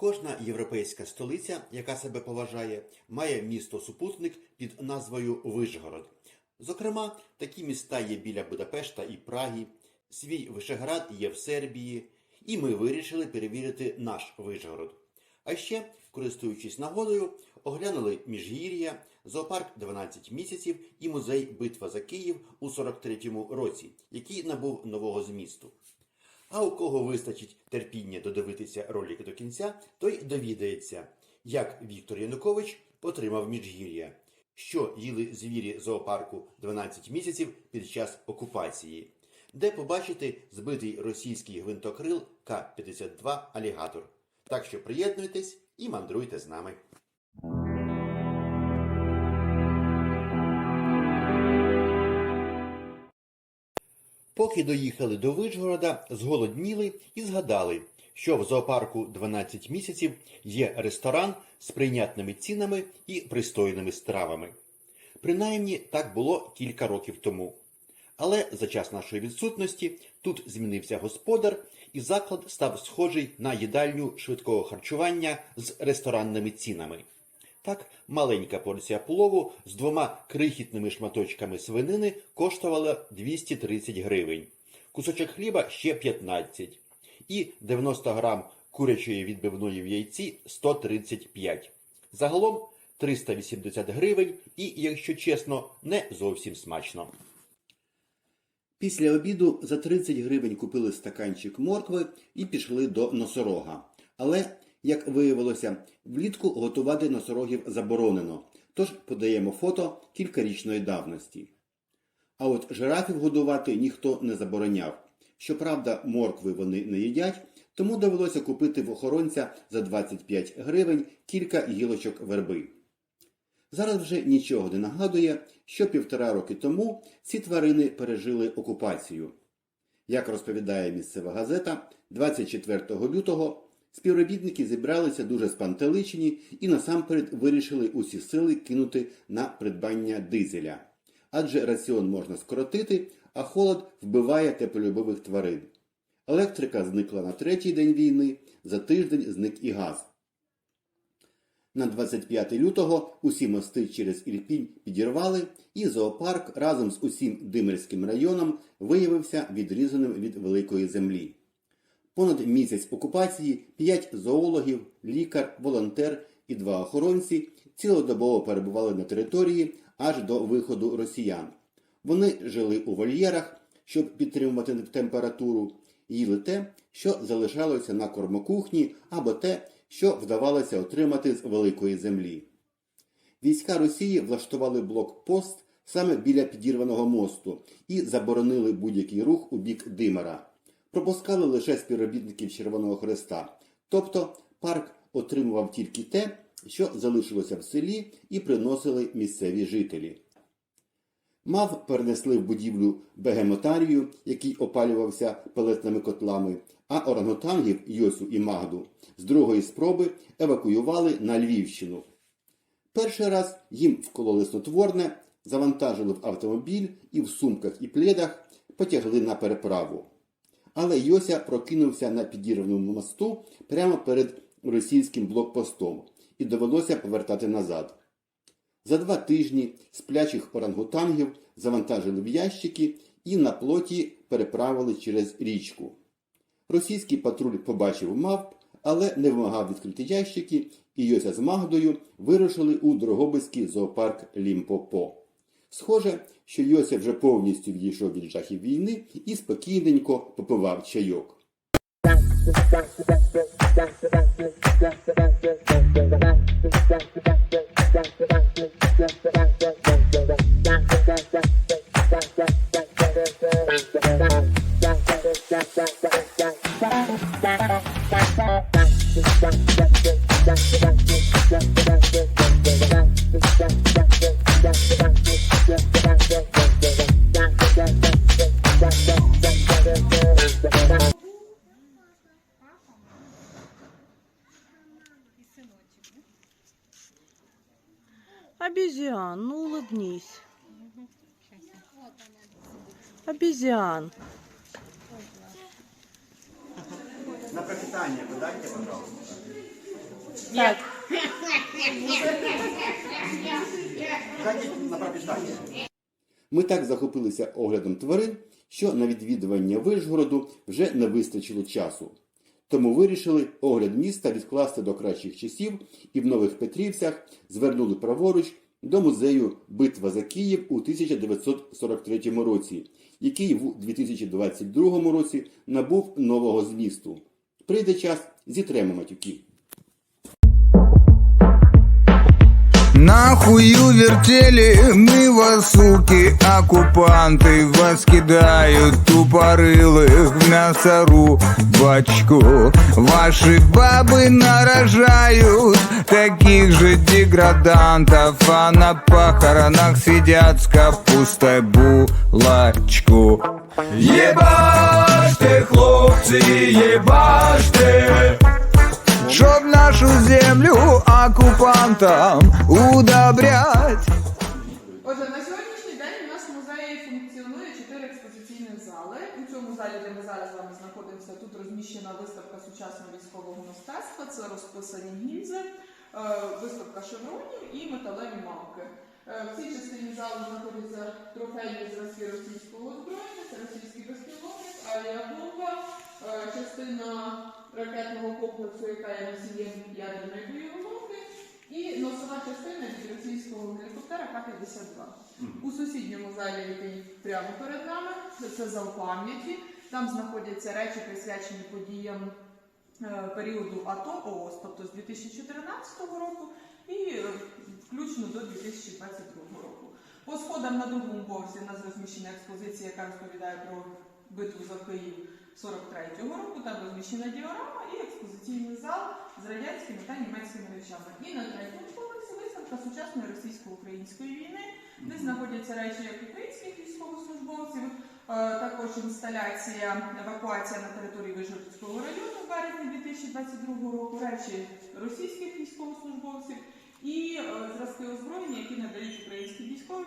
Кожна європейська столиця, яка себе поважає, має місто-супутник під назвою Вишгород. Зокрема, такі міста є біля Будапешта і Праги, свій Вишеград є в Сербії, і ми вирішили перевірити наш Вишгород. А ще, користуючись нагодою, оглянули Міжгір'я, зоопарк 12 місяців і музей Битва за Київ у 43-му році, який набув нового змісту. А у кого вистачить терпіння додивитися ролик до кінця, той довідається, як Віктор Янукович отримав Міжгір'я, що їли звірі зоопарку 12 місяців під час окупації, де побачити збитий російський гвинтокрил К-52 Алігатор. Так що приєднуйтесь і мандруйте з нами. Поки доїхали до Вишгорода, зголодніли і згадали, що в зоопарку 12 місяців є ресторан з прийнятними цінами і пристойними стравами. Принаймні так було кілька років тому. Але за час нашої відсутності тут змінився господар, і заклад став схожий на їдальню швидкого харчування з ресторанними цінами. Так, маленька порція плову з двома крихітними шматочками свинини коштувала 230 гривень, кусочок хліба ще 15 і 90 грам курячої відбивної в яйці 135. Загалом 380 гривень і, якщо чесно, не зовсім смачно. Після обіду за 30 гривень купили стаканчик моркви і пішли до носорога. Але, як виявилося, влітку готувати носорогів заборонено, тож подаємо фото кількарічної давності. А от жирафів годувати ніхто не забороняв. Щоправда, моркви вони не їдять, тому довелося купити в охоронця за 25 гривень кілька гілочок верби. Зараз вже нічого не нагадує, що півтора роки тому ці тварини пережили окупацію. Як розповідає місцева газета, 24 лютого співробітники зібралися дуже спантеличені і насамперед вирішили усі сили кинути на придбання дизеля. Адже раціон можна скоротити, а холод вбиває теплолюбивих тварин. Електрика зникла на третій день війни, за тиждень зник і газ. На 25 лютого усі мости через Ірпінь підірвали, і зоопарк разом з усім Димирським районом виявився відрізаним від великої землі. Понад місяць окупації п'ять зоологів, лікар, волонтер і два охоронці цілодобово перебували на території аж до виходу росіян. Вони жили у вольєрах, щоб підтримувати температуру, їли те, що залишалося на кормокухні, або те, що вдавалося отримати з великої землі. Війська Росії влаштували блокпост саме біля підірваного мосту і заборонили будь-який рух у бік Димара. Пропускали лише співробітників Червоного Хреста. Тобто парк отримував тільки те, що залишилося в селі і приносили місцеві жителі. Мав перенесли в будівлю бегемотарію, який опалювався пелетними котлами, а орангутангів Йосу і Магду з другої спроби евакуювали на Львівщину. Перший раз їм вкололи снотворне, завантажили в автомобіль і в сумках і пледах потягли на переправу. Але Йося прокинувся на підірваному мосту прямо перед російським блокпостом і довелося повертати назад. За два тижні сплячих орангутангів завантажили в ящики і на плоті переправили через річку. Російський патруль побачив мавп, але не вимагав відкрити ящики, і Йося з Магдою вирушили у Дрогобицький зоопарк Лімпопо. Схоже, що Йося вже повністю відійшов від жахів війни і спокійненько попивав чайок. Обезьян, ну улыбнись. Обезьян. На пропитание подайте, пожалуйста. Так. Ми так захопилися оглядом тварин, що на відвідування Вишгороду вже не вистачило часу. Тому вирішили огляд міста відкласти до кращих часів і в Нових Петрівцях звернули праворуч до музею Битва за Київ у 1943 році, який в 2022 році набув нового змісту. Прийде час, зітремо матюків. Нахую вертели мы вас, суки, оккупанты. Вас кидают тупорылых в мясорубочку. Ваши бабы нарожают таких же деградантов А на похоронах сидят с капустой булочку. Ебашьте, хлопцы, ебашьте Чтоб нашу землю оккупантам удобрять Отже, на сьогоднішній день у нас в музеї функціонує чотири експозиційних зали. У цьому залі, де ми зараз з вами знаходимося, тут розміщена виставка сучасного військового мистецтва. Це розписані гільзи, е, виставка шевронів і металеві мавки. Е, В цій частині залу знаходяться трофейні зразки російського озброєння, це російський безпілотник, авіабомба, е, частина ракетного комплексу, яка є носієм ядерної боєголовки, і носова частина від російського гелікоптера К-52. У сусідньому залі, який прямо перед нами, це зал пам'яті. Там знаходяться речі, присвячені подіям е, періоду АТО ООС, тобто з 2014 року і е, включно до 2022 року. По сходам на другому поверсі у нас розміщена експозиція, яка розповідає про битву за Київ 43-го року. Там розміщена діорама і експозиційний зал з радянськими та німецькими речами. І на третьому поверсі виставка сучасної російсько-української війни, де знаходяться речі як українських військовослужбовців, е, також інсталяція евакуація на території Вижгородського району в березні 2022 року, речі російських військовослужбовців і е, зразки озброєння, які надають українські військові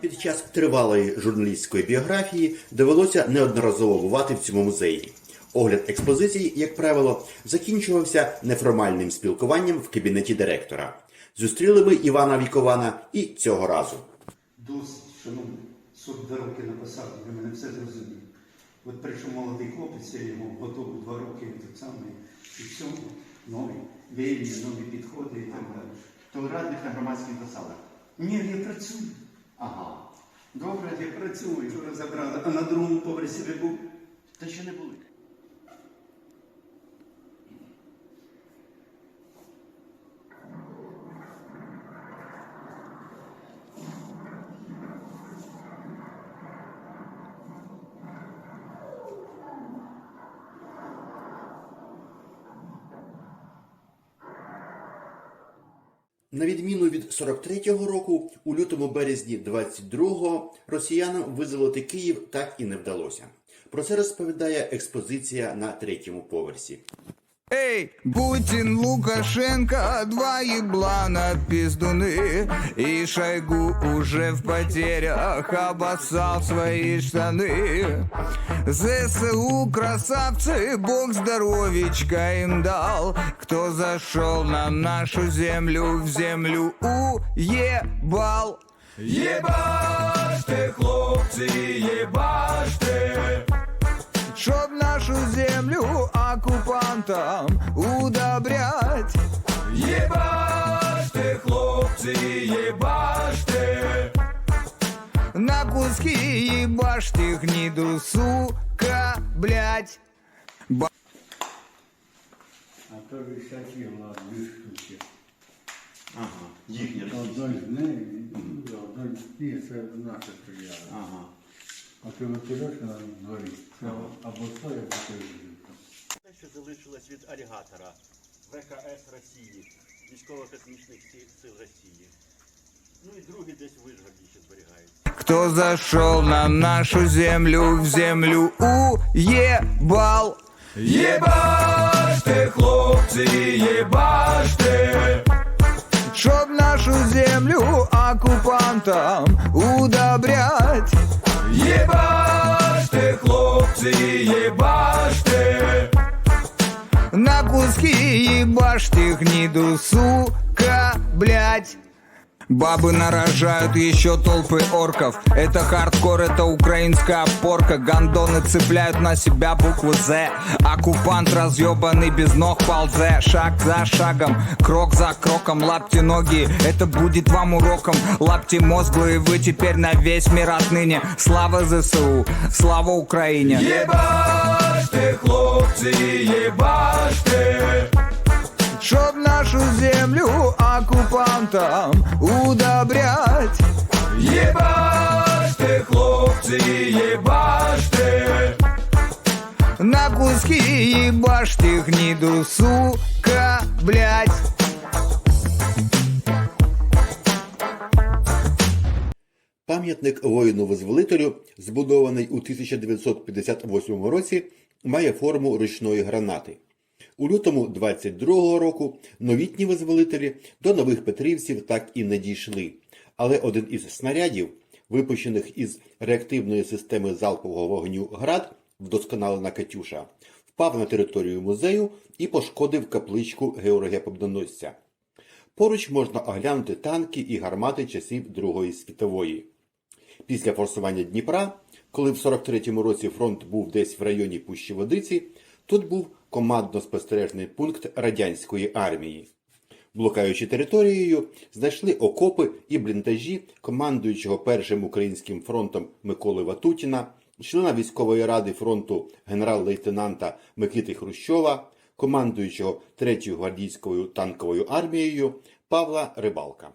Під час тривалої журналістської біографії довелося неодноразово бувати в цьому музеї. Огляд експозиції, як правило, закінчувався неформальним спілкуванням в кабінеті директора. Зустріли ми Івана Вікована і цього разу. Досить, шановні, 42 роки на посаді, ви мене все зрозуміли. От прийшов молодий хлопець, я йому готовий два роки так само, і в цьому нові веяння, нові підходи і так далі. То радник на громадських засадах. Ні, я працюю. Ага. Добре, я працюю, вчора забрали, а на другому поверсі ви був. Та ще не були. На відміну від 43-го року, у лютому березні 22-го росіянам визволити Київ так і не вдалося. Про це розповідає експозиція на третьому поверсі. Эй, Путин, Лукашенко, два еблана пиздуны. И Шойгу уже в потерях обоссал свои штаны. ЗСУ красавцы, бог здоровичка им дал. Кто зашел на нашу землю, в землю уебал. Ебашьте, хлопцы, ебашьте Чтоб нашу землю оккупантам удобрять Ебашьте, хлопцы, ебашьте На куски ебашьте гниду, сука, блядь А то висячі була дві штуки. Ага, їхня Одної з неї, одної ні, це наша стріляла. Ага. А ти виходиш на дворі, це або то, або жінка. Те, що залишилось від алігатора ВКС Росії, військово-космічних сил Росії. Ну і другий десь в Вишгороді ще зберігається. Кто зашел на нашу землю, в землю уебал Ебашьте, хлопцы, ебашьте Чтоб нашу землю оккупантам удобрять Ебашьте, хлопцы, єбаште, На куски ебашь гниду, сука, блять. Бабы нарожают еще толпы орков. Это хардкор, это украинская порка Гандоны цепляют на себя букву З Оккупант разъебанный без ног ползе Шаг за шагом, крок за кроком. Лапти ноги, это будет вам уроком. Лапти мозглые, вы теперь на весь мир отныне. Слава ЗСУ, слава Украине. Ебашь хлопцы, ебашь Чтоб нашу землю оккупантам удобрять Ебашь ты, хлопцы, ебашь ты На куски ебашь ты гниду, сука, блять Пам'ятник воїну-визволителю, збудований у 1958 році, має форму ручної гранати. У лютому 22-го року новітні визволителі до нових петрівців так і не дійшли. Але один із снарядів, випущених із реактивної системи залпового вогню «Град», вдосконалена Катюша, впав на територію музею і пошкодив капличку Георгія Побдоносця. Поруч можна оглянути танки і гармати часів Другої світової. Після форсування Дніпра, коли в 43-му році фронт був десь в районі Пущі Водиці, тут був командно-спостережний пункт радянської армії. Блукаючи територією, знайшли окопи і бліндажі командуючого першим українським фронтом Миколи Ватутіна, члена військової ради фронту генерал-лейтенанта Микити Хрущова, командуючого 3-ю гвардійською танковою армією Павла Рибалка.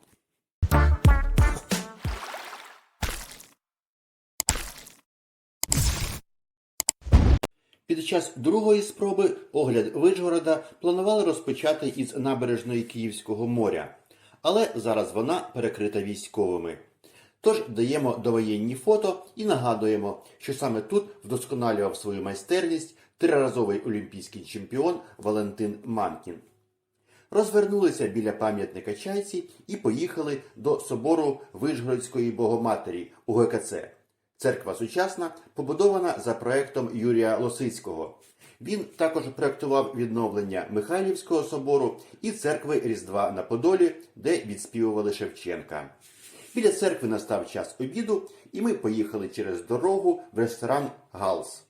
Під час другої спроби огляд Вижгорода планували розпочати із набережної Київського моря, але зараз вона перекрита військовими. Тож даємо довоєнні фото і нагадуємо, що саме тут вдосконалював свою майстерність триразовий олімпійський чемпіон Валентин Мамкін. Розвернулися біля пам'ятника чайці і поїхали до собору Вишгородської Богоматері у ГКЦ. Церква сучасна побудована за проектом Юрія Лосицького. Він також проектував відновлення Михайлівського собору і церкви Різдва на Подолі, де відспівували Шевченка. Біля церкви настав час обіду, і ми поїхали через дорогу в ресторан Галс.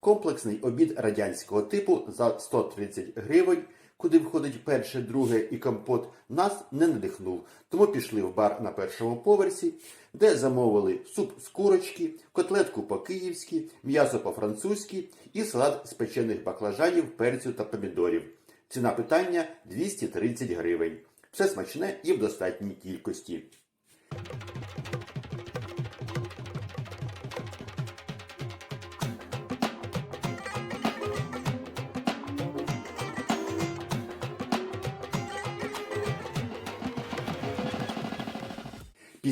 Комплексний обід радянського типу за 130 гривень, куди входить перше, друге і компот, нас не надихнув. Тому пішли в бар на першому поверсі, де замовили суп з курочки, котлетку по-київськи, м'ясо по-французьки і салат з печених баклажанів, перцю та помідорів. Ціна питання 230 гривень. Все смачне і в достатній кількості.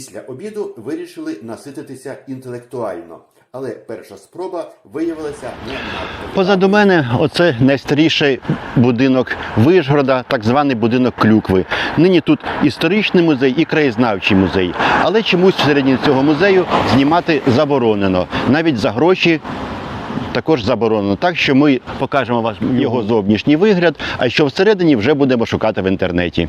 Після обіду вирішили насититися інтелектуально, але перша спроба виявилася не надто. Позаду мене оце найстаріший будинок Вишгорода, так званий будинок Клюкви. Нині тут історичний музей і краєзнавчий музей. Але чомусь всередині цього музею знімати заборонено. Навіть за гроші також заборонено. Так що ми покажемо вам його зовнішній вигляд, а що всередині вже будемо шукати в інтернеті.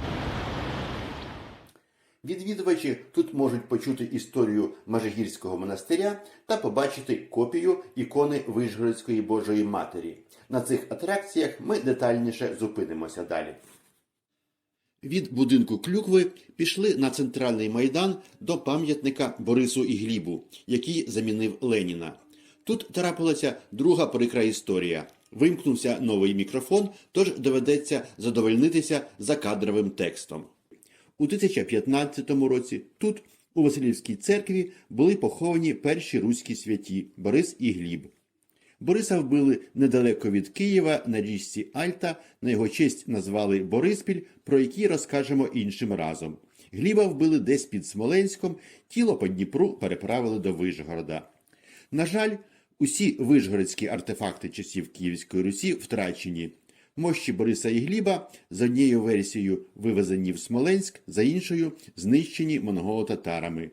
Відвідувачі тут можуть почути історію Межигірського монастиря та побачити копію ікони Вишгородської Божої Матері. На цих атракціях ми детальніше зупинимося далі. Від будинку Клюкви пішли на центральний майдан до пам'ятника Борису і Глібу, який замінив Леніна. Тут трапилася друга прикра історія. Вимкнувся новий мікрофон, тож доведеться задовольнитися закадровим текстом. У 2015 році тут, у Василівській церкві, були поховані перші руські святі Борис і Гліб. Бориса вбили недалеко від Києва на річці Альта. На його честь назвали Бориспіль, про який розкажемо іншим разом. Гліба вбили десь під Смоленськом, тіло по Дніпру переправили до Вишгорода. На жаль, усі вишгородські артефакти часів Київської Русі втрачені. Мощі Бориса і Гліба з однією версією вивезені в Смоленськ, за іншою знищені монголо-татарами.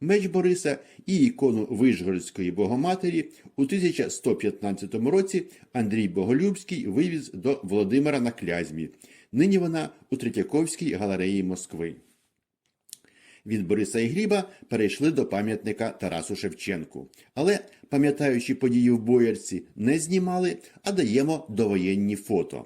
меч Бориса і ікону Вижгородської Богоматері у 1115 році Андрій Боголюбський вивіз до Володимира на Клязьмі. Нині вона у Третьяковській галереї Москви. Від Бориса і Гліба перейшли до пам'ятника Тарасу Шевченку. Але, пам'ятаючи події в Боярці, не знімали, а даємо довоєнні фото.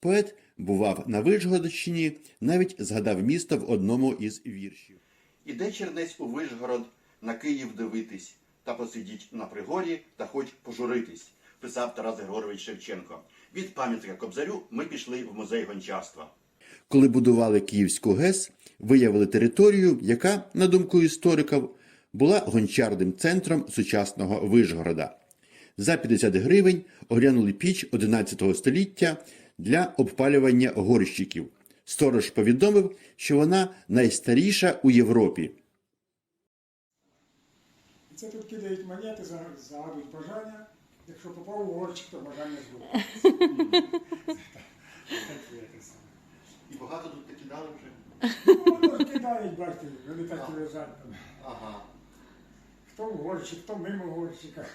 Поет бував на Вишгородщині, навіть згадав місто в одному із віршів. Іде чернець у Вишгород на Київ дивитись, та посидіть на пригорі та хоч пожуритись, писав Тарас Григорович Шевченко. Від пам'ятника Кобзарю ми пішли в музей гончарства. Коли будували Київську ГЕС, виявили територію, яка, на думку істориків, була гончарним центром сучасного Вишгорода. За 50 гривень оглянули піч 11 століття для обпалювання горщиків. Сторож повідомив, що вона найстаріша у Європі. Це тут кидають монети, загадують бажання. Якщо попав у горчик, то бажання збудеться. Таке те саме. І багато тут накидали вже. Ну, кидають, бачите, вони так і лежать там. Ага. Хто в горщик, хто мимо горщика.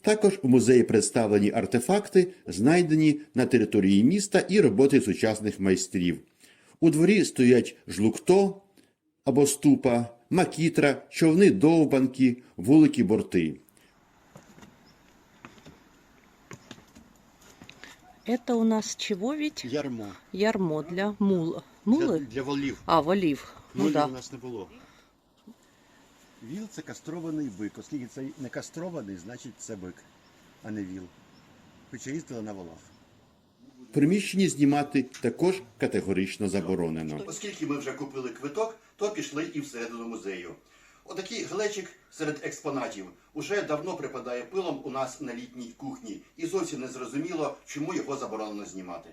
Також у музеї представлені артефакти, знайдені на території міста і роботи сучасних майстрів. У дворі стоять жлукто або ступа, макітра, човни довбанки, вулики борти. Это у нас чего ведь? Ярмо. Ярмо для мул... мулы? для волів. А, волив. Ну да. нас не було. Віл це кастрований бик. Оскільки це не кастрований, значить це бик, а не віл. Хоча їздили на волах. В приміщенні знімати також категорично заборонено. Оскільки ми вже купили квиток, то пішли і всередину музею. Отакий глечик серед експонатів уже давно припадає пилом у нас на літній кухні, і зовсім не зрозуміло, чому його заборонено знімати.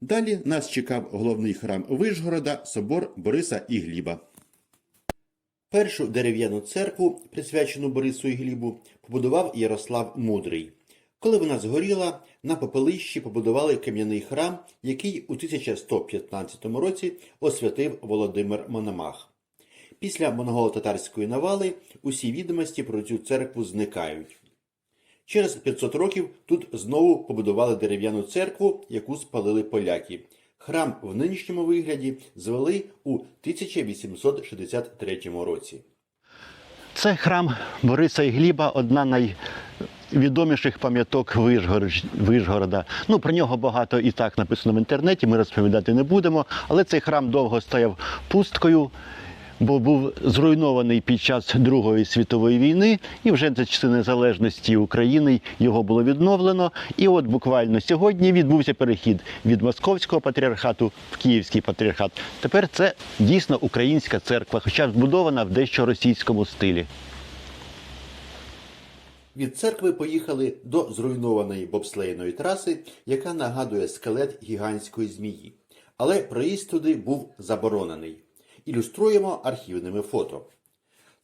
Далі нас чекав головний храм Вишгорода, собор Бориса і Гліба. Першу дерев'яну церкву, присвячену Борису і Глібу, побудував Ярослав Мудрий. Коли вона згоріла, на попелищі побудували кам'яний храм, який у 1115 році освятив Володимир Мономах. Після монголо-татарської навали усі відомості про цю церкву зникають. Через 500 років тут знову побудували дерев'яну церкву, яку спалили поляки. Храм в нинішньому вигляді звели у 1863 році. Це храм Бориса і Гліба, одна найвідоміших пам'яток Вишгорода. Ну, про нього багато і так написано в інтернеті, ми розповідати не будемо. Але цей храм довго стояв пусткою, бо був зруйнований під час Другої світової війни, і вже за часи незалежності України його було відновлено. І от буквально сьогодні відбувся перехід від Московського патріархату в Київський патріархат. Тепер це дійсно українська церква, хоча збудована в дещо російському стилі. Від церкви поїхали до зруйнованої бобслейної траси, яка нагадує скелет гігантської змії. Але проїзд туди був заборонений. Ілюструємо архівними фото.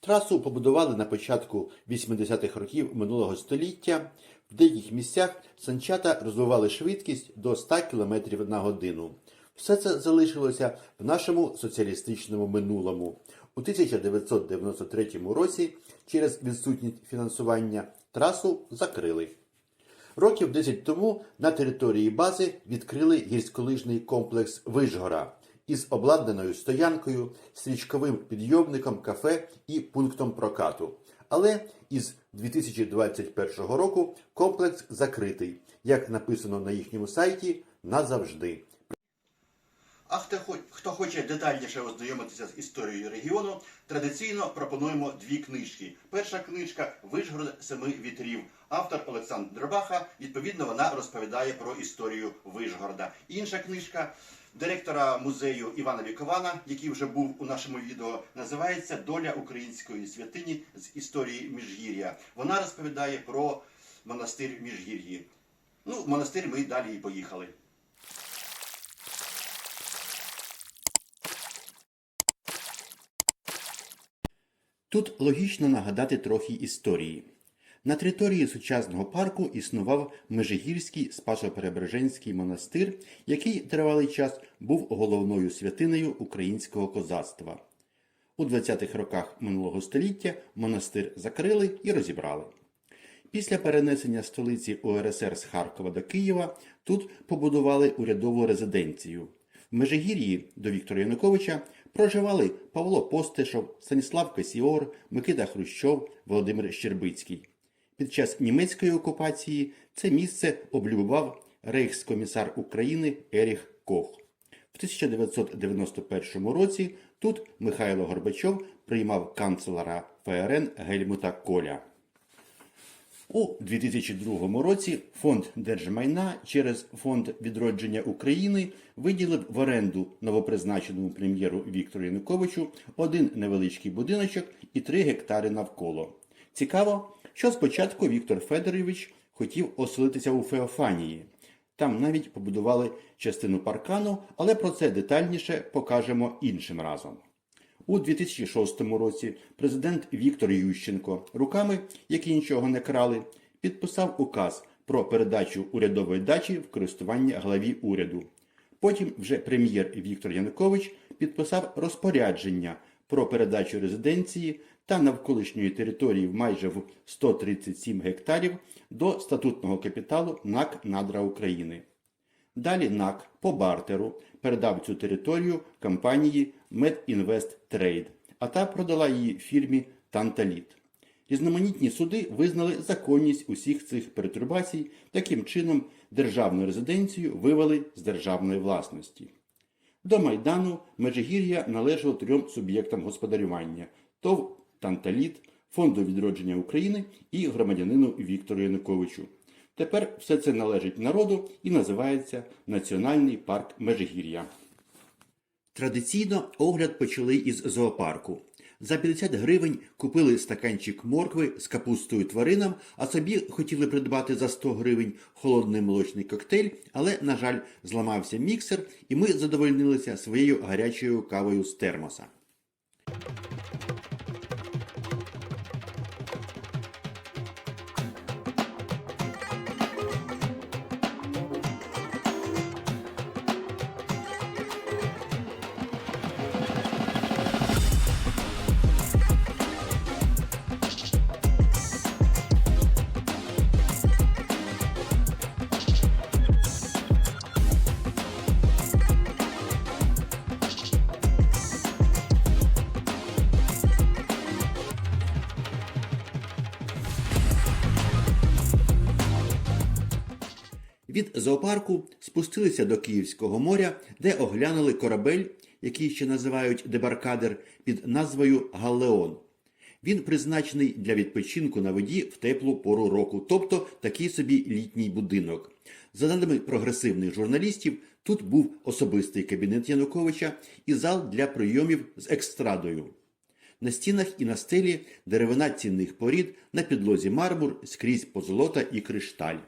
Трасу побудували на початку 80-х років минулого століття. В деяких місцях санчата розвивали швидкість до 100 км на годину. Все це залишилося в нашому соціалістичному минулому. У 1993 році через відсутність фінансування трасу закрили. Років 10 тому на території бази відкрили гірськолижний комплекс Вишгора із обладнаною стоянкою, стрічковим підйомником, кафе і пунктом прокату. Але із 2021 року комплекс закритий, як написано на їхньому сайті, назавжди. А хто, хто хоче детальніше ознайомитися з історією регіону, традиційно пропонуємо дві книжки. Перша книжка Вишгород семи вітрів. Автор Олександр Дробаха. Відповідно, вона розповідає про історію Вишгорода. Інша книжка директора музею Івана Вікована, який вже був у нашому відео, називається Доля української святині з історії Міжгір'я. Вона розповідає про монастир Міжгір'ї. Ну, в монастир ми далі і поїхали. Тут логічно нагадати трохи історії. На території сучасного парку існував Межигірський Спасо-Преображенський монастир, який тривалий час був головною святинею українського козацтва. У 20-х роках минулого століття монастир закрили і розібрали. Після перенесення столиці УРСР з Харкова до Києва тут побудували урядову резиденцію. В Межигір'ї до Віктора Януковича проживали Павло Постишов, Станіслав Касіор, Микита Хрущов, Володимир Щербицький. Під час німецької окупації це місце облюбував рейхскомісар України Еріх Кох. В 1991 році тут Михайло Горбачов приймав канцлера ФРН Гельмута Коля. У 2002 році фонд держмайна через фонд відродження України виділив в оренду новопризначеному прем'єру Віктору Януковичу один невеличкий будиночок і три гектари навколо. Цікаво, що спочатку Віктор Федорович хотів оселитися у Феофанії. Там навіть побудували частину паркану, але про це детальніше покажемо іншим разом. У 2006 році президент Віктор Ющенко руками, які нічого не крали, підписав указ про передачу урядової дачі в користування главі уряду. Потім вже прем'єр Віктор Янукович підписав розпорядження про передачу резиденції та навколишньої території в майже в 137 гектарів до статутного капіталу НАК Надра України. Далі НАК по бартеру передав цю територію компанії MedInvest Trade, а та продала її фірмі Танталіт. Різноманітні суди визнали законність усіх цих перетурбацій, таким чином державну резиденцію вивели з державної власності. До Майдану Межигір'я належало трьом суб'єктам господарювання ТОВ Танталіт, Фонду відродження України і громадянину Віктору Януковичу. Тепер все це належить народу і називається Національний парк Межигір'я. Традиційно огляд почали із зоопарку. За 50 гривень купили стаканчик моркви з капустою тваринам, а собі хотіли придбати за 100 гривень холодний молочний коктейль, але, на жаль, зламався міксер, і ми задовольнилися своєю гарячою кавою з термоса. Від зоопарку спустилися до Київського моря, де оглянули корабель, який ще називають дебаркадер, під назвою Галеон. Він призначений для відпочинку на воді в теплу пору року, тобто такий собі літній будинок. За даними прогресивних журналістів, тут був особистий кабінет Януковича і зал для прийомів з екстрадою. На стінах і на стелі деревина цінних порід, на підлозі мармур, скрізь позолота і кришталь.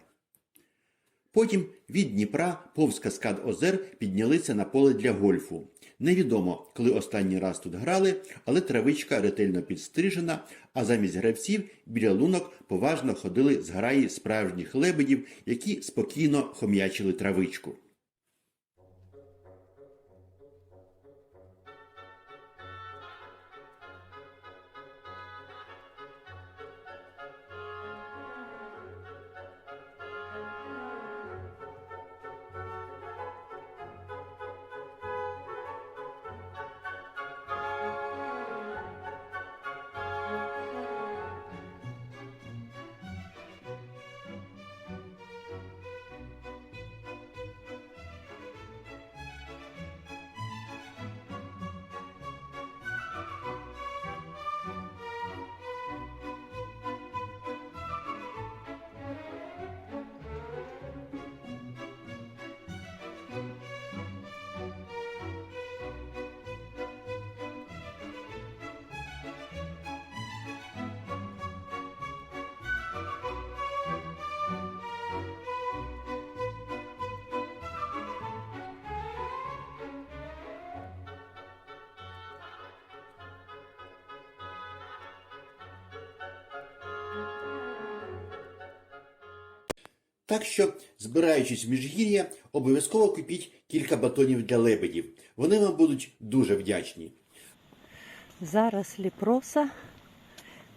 Потім від Дніпра повз каскад озер піднялися на поле для гольфу. Невідомо, коли останній раз тут грали, але травичка ретельно підстрижена, а замість гравців біля лунок поважно ходили зграї справжніх лебедів, які спокійно хом'ячили травичку. Так що, збираючись в міжгір'я, обов'язково купіть кілька батонів для лебедів. Вони вам будуть дуже вдячні. Заросли проса,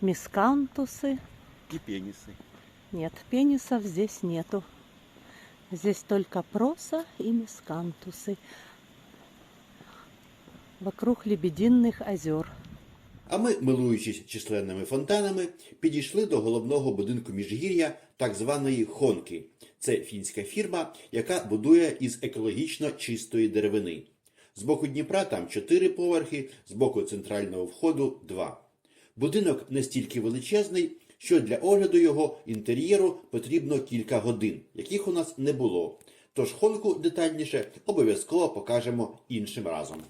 мискантусы. І пеніси. Нет, пенисов здесь нету. Здесь только проса и мискантусы. Вокруг лебединых озер. А ми, милуючись численними фонтанами, підійшли до головного будинку Міжгір'я, так званої Хонки. Це фінська фірма, яка будує із екологічно чистої деревини. З боку Дніпра там чотири поверхи, з боку центрального входу два. Будинок настільки величезний, що для огляду його інтер'єру потрібно кілька годин, яких у нас не було. Тож Хонку детальніше обов'язково покажемо іншим разом.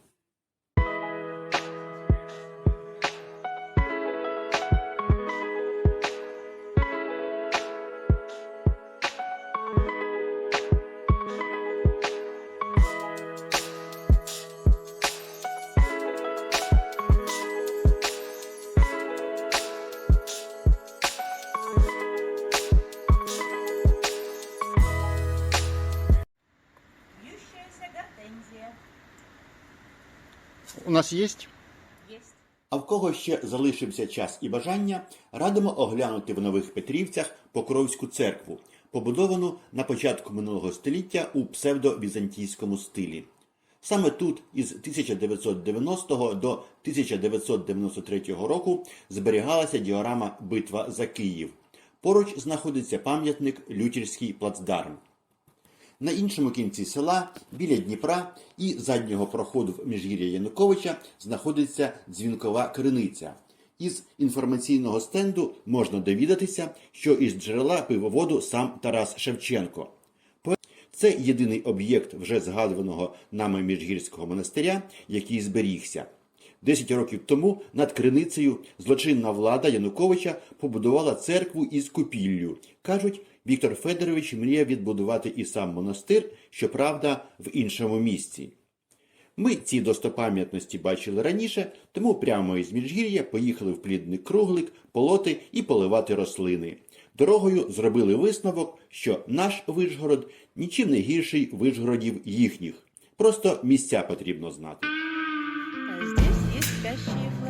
У нас є? А в кого ще залишився час і бажання, радимо оглянути в Нових Петрівцях Покровську церкву, побудовану на початку минулого століття у псевдовізантійському стилі. Саме тут із 1990 до 1993 року зберігалася діорама Битва за Київ. Поруч знаходиться пам'ятник Лютірський плацдарм. На іншому кінці села, біля Дніпра і заднього проходу в міжгір'я Януковича знаходиться дзвінкова криниця. Із інформаційного стенду можна довідатися, що із джерела пив воду сам Тарас Шевченко. Це єдиний об'єкт вже згадуваного нами міжгірського монастиря, який зберігся. Десять років тому над криницею злочинна влада Януковича побудувала церкву із купіллю. Кажуть, Віктор Федорович мріяв відбудувати і сам монастир, щоправда, в іншому місці. Ми ці достопам'ятності бачили раніше, тому прямо із Міжгір'я поїхали в плідник круглик, полоти і поливати рослини. Дорогою зробили висновок, що наш Вишгород нічим не гірший Вишгородів їхніх. Просто місця потрібно знати. Здесь фламинго.